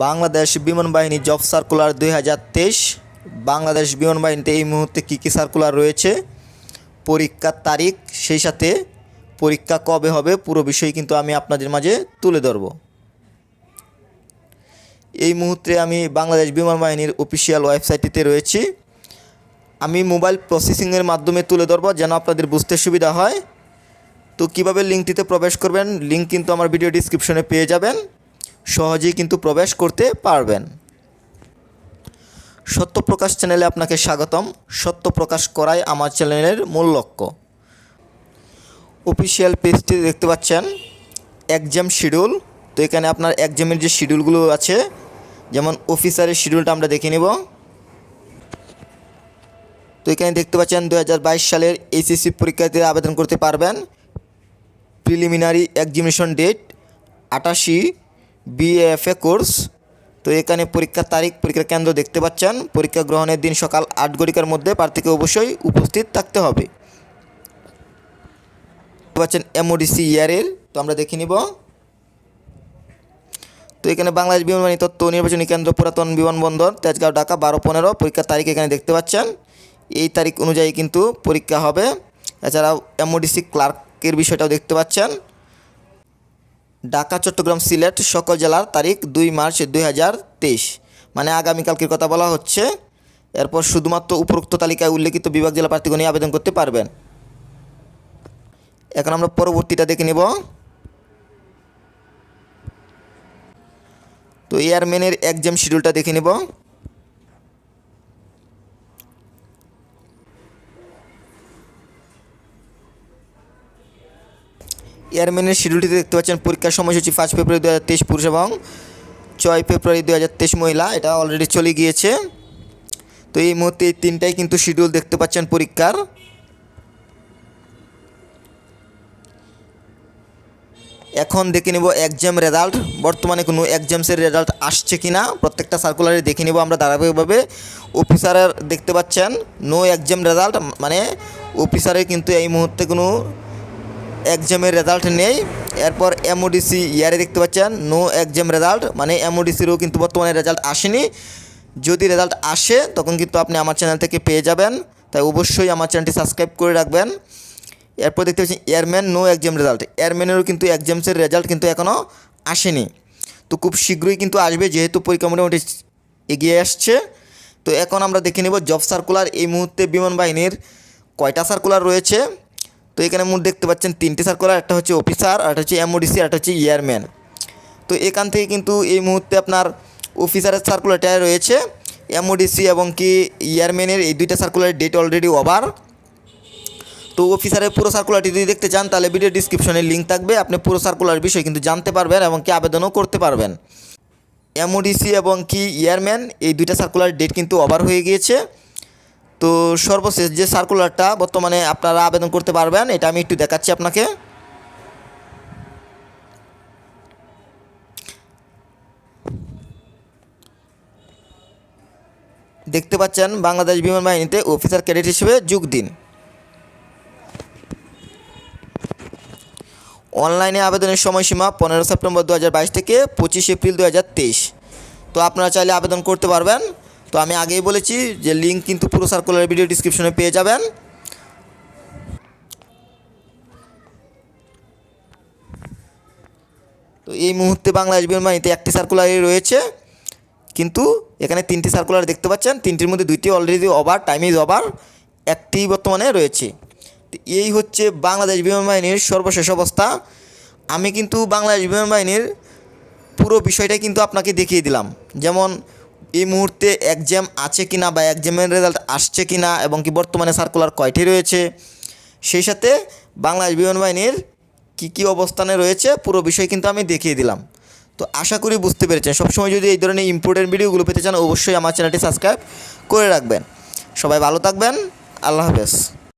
বাংলাদেশ বিমান বাহিনী job circular দুই হাজার তেইশ। বাংলাদেশ বিমান বাহিনীতে এই মুহূর্তে কী কী সার্কুলার রয়েছে? পরীক্ষার তারিখ, সেই সাথে পরীক্ষা কবে হবে, পুরো বিষয় কিন্তু আমি আপনাদের মাঝে তুলে ধরব। এই মুহূর্তে আমি বাংলাদেশ বিমান বাহিনীর অফিসিয়াল ওয়েবসাইটটিতে রয়েছি। আমি মোবাইল প্রসেসিংয়ের মাধ্যমে তুলে ধরবো যেন আপনাদের বুঝতে সুবিধা হয়। তো কীভাবে লিঙ্কটিতে প্রবেশ করবেন, লিঙ্ক কিন্তু আমার ভিডিও ডিসক্রিপশনে পেয়ে যাবেন। সহজেই কিন্তু প্রবেশ করতে পারবেন। সত্যপ্রকাশ চ্যানেলে আপনাকে স্বাগতম। সত্য প্রকাশ করাই আমার চ্যানেলের মূল লক্ষ্য। অফিসিয়াল পেজটি দেখতে পাচ্ছেন, এক্সাম শিডিউল। তো এখানে আপনার এক্সামের যে শিডিউলগুলো আছে, যেমন অফিসারের শিডিউলটা আমরা দেখে নেব। তো এখানে দেখতে পাচ্ছেন দু হাজার বাইশ সালের এইচএসসি পরীক্ষাতে আবেদন করতে পারবেন। প্রিলিমিনারি এক্সামিনেশন ডেট আটাশি বিএফএ কোর্স তো এখানে পরীক্ষার তারিখ, পরীক্ষার কেন্দ্র দেখতে পাচ্ছেন। পরীক্ষা গ্রহণের দিন সকাল আট ঘটিকার মধ্যে প্রার্থীকে অবশ্যই উপস্থিত থাকতে হবে। পাচ্ছেন এমওডিসি ইয়ারের তো আমরা দেখে নিব। তো এখানে বাংলাদেশ বিমান বাহিনী তথ্য নির্বাচনী কেন্দ্র পুরাতন বিমানবন্দর, তেজগাঁও, ঢাকা, বারো পনেরো। পরীক্ষার তারিখ এখানে দেখতে পাচ্ছেন। এই তারিখ অনুযায়ী কিন্তু পরীক্ষা হবে। এছাড়াও এমওডিসি ক্লার্কের বিষয়টাও দেখতে পাচ্ছেন। ঢাকা, চট্টগ্রাম, সিলেট সকল জেলার তারিখ দুই মার্চ দুই হাজার তেইশ। মানে আগামীকালকের কথা বলা হচ্ছে। এরপর শুধুমাত্র উপরোক্ত তালিকায় উল্লেখিত বিভাগ জেলা প্রার্থীগণই আবেদন করতে পারবেন। এখন আমরা পরবর্তীটা দেখে নেব। তো এয়ারম্যানের এক্সাম শিডিউলটা দেখে নেব। এয়ারম্যানের শিডিউলটিতে দেখতে পাচ্ছেন পরীক্ষার সময়সূচি ফার্স্ট ফেব্রুয়ারি দু হাজার তেইশ পুরুষ এবং ছয় ফেব্রুয়ারি দু হাজার তেইশ মহিলা। এটা অলরেডি চলে গিয়েছে। তো এই মুহূর্তে এই তিনটাই কিন্তু শিডিউল দেখতে পাচ্ছেন পরীক্ষার। এখন দেখে নেব এক্সাম রেজাল্ট বর্তমানে কোনো এক্সামসের রেজাল্ট আসছে কি না প্রত্যেকটা সার্কুলারে দেখে নেব আমরা ধারাবাহিকভাবে। অফিসারের দেখতে পাচ্ছেন নো এক্সাম রেজাল্ট মানে অফিসারের কিন্তু এই মুহূর্তে কোনো এক্সামের রেজাল্ট নেই। এরপর এমওডিসি ইয়ারে দেখতে পাচ্ছেন নো এক্সাম রেজাল্ট মানে এমওডিসিরও কিন্তু বর্তমানে রেজাল্ট আসেনি। যদি রেজাল্ট আসে, তখন কিন্তু আপনি আমার চ্যানেল থেকে পেয়ে যাবেন। তাই অবশ্যই আমার চ্যানেলটি সাবস্ক্রাইব করে রাখবেন। এরপর দেখতে পাচ্ছি এয়ারম্যান নো এক্সাম রেজাল্ট এয়ারম্যানেরও কিন্তু এক্সামসের রেজাল্ট কিন্তু এখনও আসেনি। তো খুব শীঘ্রই কিন্তু আসবে, যেহেতু পরীক্ষা মোটামুটি এগিয়ে আসছে। তো এখন আমরা দেখে নেব জব সার্কুলার এই মুহূর্তে বিমান বাহিনীর কয়টা সার্কুলার রয়েছে। তো এখানে মোট দেখতে পাচ্ছেন তিনটে সার্কুলার একটা হচ্ছে অফিসার একটা হচ্ছে এমওডিসি একটা হচ্ছে ইয়ারম্যান তো এখান থেকে কিন্তু এই মুহূর্তে আপনার অফিসারের সার্কুলারটা রয়েছে। এমওডিসি এবং কি ইয়ারম্যানের এই দুইটা সার্কুলারের ডেট অলরেডি ওভার তো অফিসারের পুরো সার্কুলারটি যদি দেখতে চান, তাহলে ভিডিও ডিসক্রিপশনে লিঙ্ক থাকবে। আপনি পুরো সার্কুলার বিষয় কিন্তু জানতে পারবেন এবং কি আবেদনও করতে পারবেন। এমওডিসি এবং কি ইয়ারম্যান এই দুইটা সার্কুলার ডেট কিন্তু ওভার হয়ে গিয়েছে। তো সর্বশেষ যে সার্কুলারটা বর্তমানে আপনারা আবেদন করতে পারবেন, এটা আমি একটু দেখাচ্ছি আপনাকে। দেখতে পাচ্ছেন, বাংলাদেশ বিমান বাহিনীতে অফিসার ক্যাডেট হিসেবে যোগ দিন। অনলাইনে আবেদনের সময়সীমা পনেরো সেপ্টেম্বর দু হাজার বাইশ থেকে পঁচিশ এপ্রিল দু হাজার তেইশ। তো আপনারা চাইলে আবেদন করতে পারবেন। তো আমি আগেই বলেছি যে লিঙ্ক কিন্তু পুরো সার্কুলার ভিডিও ডিসক্রিপশনে পেয়ে যাবেন। তো এই মুহূর্তে বাংলাদেশ বিমান বাহিনীতে একটি সার্কুলারই রয়েছে। কিন্তু এখানে তিনটি সার্কুলার দেখতে পাচ্ছেন। তিনটির মধ্যে দুইটি already over time is over একটি বর্তমানে রয়েছে। এই হচ্ছে বাংলাদেশ বিমান বাহিনীর সর্বশেষ অবস্থা। আমি কিন্তু বাংলাদেশ বিমান বাহিনীর পুরো বিষয়টাই কিন্তু আপনাকে দেখিয়ে দিলাম। যেমন এই মুহূর্তে এক্সাম আছে কি না বা এক্সামের রেজাল্ট আসছে কি না এবং কি বর্তমানে সার্কুলার কয়টি রয়েছে, সেই সাথে বাংলাদেশ বিমান বাহিনীর কি কী অবস্থানে রয়েছে, পুরো বিষয় কিন্তু আমি দেখিয়ে দিলাম। তো আশা করি বুঝতে পেরেছেন। সবসময় যদি এই ধরনের ইম্পর্টেন্ট ভিডিওগুলো পেতে চান, অবশ্যই আমার চ্যানেলটি সাবস্ক্রাইব করে রাখবেন। সবাই ভালো থাকবেন। আল্লাহ হাফেজ।